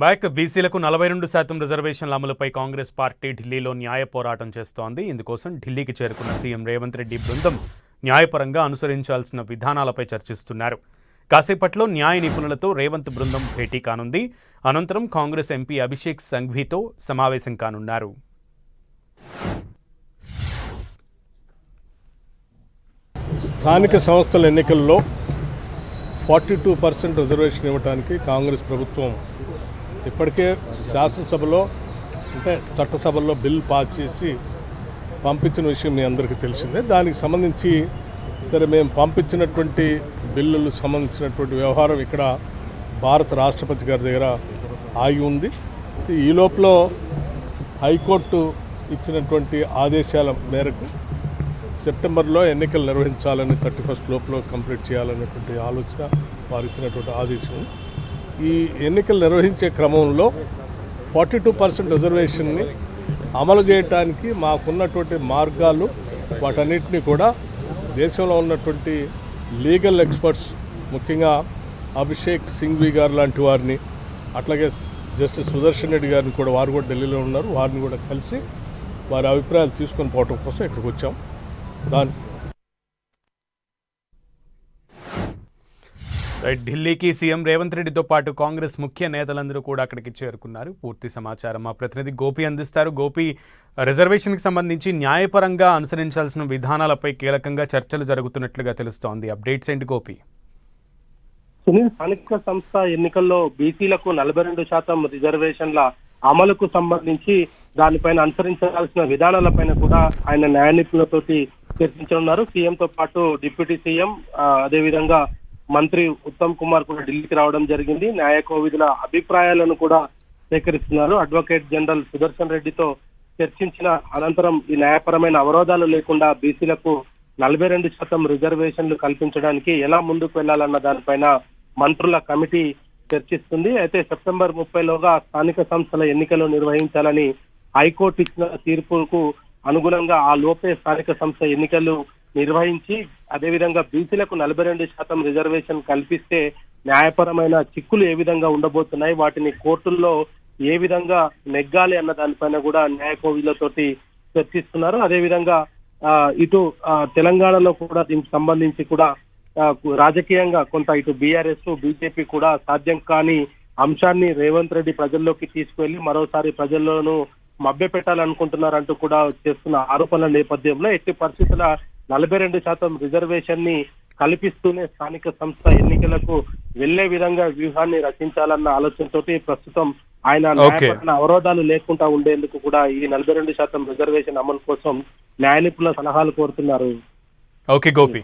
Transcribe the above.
Welcome back బీసీలకు నలభై రెండు శాతం రిజర్వేషన్ల అమలుపై కాంగ్రెస్ పార్టీ ఢిల్లీలో న్యాయ పోరాటం చేస్తోంది. ఇందుకోసం ఢిల్లీకి చేరుకున్న సీఎం రేవంత్ రెడ్డి బృందం న్యాయపరంగా అనుసరించాల్సిన విధానాలపై చర్చిస్తున్నారు. కాసేపట్లో న్యాయ నిపుణులతో రేవంత్ బృందం భేటీ కానుంది. అనంతరం కాంగ్రెస్ ఎంపీ అభిషేక్ సంఘ్వీతో సమావేశం కానున్నారు. స్థానిక సంస్థల ఎన్నికల్లో ఫార్టీ టూ పర్సెంట్ రిజర్వేషన్ ఇవ్వడానికి కాంగ్రెస్ ప్రభుత్వం ఇప్పటికే శాసనసభలో అంటే చట్టసభల్లో బిల్ పాస్ చేసి పంపించిన విషయం మీ అందరికీ తెలిసిందే. దానికి సంబంధించి సరే మేము పంపించినటువంటి బిల్లులు సంబంధించినటువంటి వ్యవహారం ఇక్కడ భారత రాష్ట్రపతి గారి దగ్గర ఆగి ఉంది. ఈ లోపల హైకోర్టు ఇచ్చినటువంటి ఆదేశాల మేరకు సెప్టెంబర్లో ఎన్నికలు నిర్వహించాలని థర్టీ ఫస్ట్ లోపల కంప్లీట్ చేయాలనేటువంటి ఆలోచన వారు ఇచ్చినటువంటి ఆదేశం. ఈ ఎన్నికలు నిర్వహించే క్రమంలో ఫార్టీ టూ పర్సెంట్ రిజర్వేషన్ని అమలు చేయడానికి మాకున్నటువంటి మార్గాలు వాటన్నిటిని కూడా దేశంలో ఉన్నటువంటి లీగల్ ఎక్స్పర్ట్స్ ముఖ్యంగా అభిషేక్ సింఘ్వి గారు లాంటి వారిని అట్లాగే జస్టిస్ సుదర్శన్ రెడ్డి గారిని కూడా వారు కూడా ఢిల్లీలో ఉన్నారు. వారిని కూడా కలిసి వారి అభిప్రాయాలు తీసుకొని పోవటం కోసం ఇక్కడికి వచ్చాం. దాని ఢిల్లీకి సీఎం రేవంత్ రెడ్డితో పాటు కాంగ్రెస్ ముఖ్య నేతలందరూ కూడా అక్కడికి చేరుకున్నారు. పూర్తి సమాచారం మా ప్రతినిధి గోపి అందిస్తారు. గోపి రిజర్వేషన్కి సంబంధించి న్యాయపరంగా అనుసరించాల్సిన విధానాలపై కీలకంగా చర్చలు జరుగుతున్నట్లుగా తెలుస్తోంది. అప్డేట్స్ ఏంటి గోపి? సునీల్ స్థానిక సంస్థ ఎన్నికల్లో బీసీలకు నలభై రెండు శాతం రిజర్వేషన్ల అమలుకు సంబంధించి దానిపైన అనుసరించాల్సిన విధానాలపైన కూడా ఆయన న్యాయ నిపుణులతోటి చర్చించనున్నారు సీఎం తో పాటు డిప్యూటీ సీఎం అదే అదేవిధంగా మంత్రి ఉత్తమ్ కుమార్ కూడా ఢిల్లీకి రావడం జరిగింది. న్యాయ కోవిధుల అభిప్రాయాలను కూడా సేకరిస్తున్నారు. అడ్వకేట్ జనరల్ సుదర్శన్ రెడ్డితో చర్చించిన అనంతరం ఈ న్యాయపరమైన అవరోధాలు లేకుండా బీసీలకు నలభై రెండు శాతం రిజర్వేషన్లు కల్పించడానికి ఎలా ముందుకు వెళ్ళాలన్న దానిపైన మంత్రుల కమిటీ చర్చిస్తుంది. అయితే సెప్టెంబర్ ముప్పైలోగా స్థానిక సంస్థల ఎన్నికలు నిర్వహించాలని హైకోర్టు ఇచ్చిన తీర్పుకు అనుగుణంగా ఆ లోపే స్థానిక సంస్థ ఎన్నికలు నిర్వహించి అదేవిధంగా బీసీలకు నలభై రెండు శాతం రిజర్వేషన్ కల్పిస్తే న్యాయపరమైన చిక్కులు ఏ విధంగా ఉండబోతున్నాయి వాటిని కోర్టుల్లో ఏ విధంగా నెగ్గాలి అన్న దానిపైన కూడా న్యాయ కోవిలతోటి చర్చిస్తున్నారు. అదేవిధంగా ఆ, ఇటు తెలంగాణలో కూడా దీనికి సంబంధించి కూడా రాజకీయంగా కొంత ఇటు బీఆర్ఎస్ బీజేపీ కూడా సాధ్యం కాని అంశాన్ని రేవంత్ రెడ్డి ప్రజల్లోకి తీసుకువెళ్ళి మరోసారి ప్రజల్లోనూ మభ్య పెట్టాలనుకుంటున్నారంటూ కూడా చేస్తున్న ఆరోపణల నేపథ్యంలో ఎట్టి పరిస్థితుల నలభై రెండు శాతం రిజర్వేషన్ని కల్పిస్తూనే స్థానిక సంస్థ ఎన్నికలకు వెళ్ళే విధంగా వ్యూహాన్ని రచించాలన్న ఆలోచనతోటి ప్రస్తుతం ఆయన. న్యాయపరమైన అవరోధాలు లేకుండా ఉండేందుకు కూడా ఈ నలభై రెండు శాతం రిజర్వేషన్ అమలు కోసం న్యాయ నిపుణుల సలహాలు కోరుతున్నారు ఓకే గోపి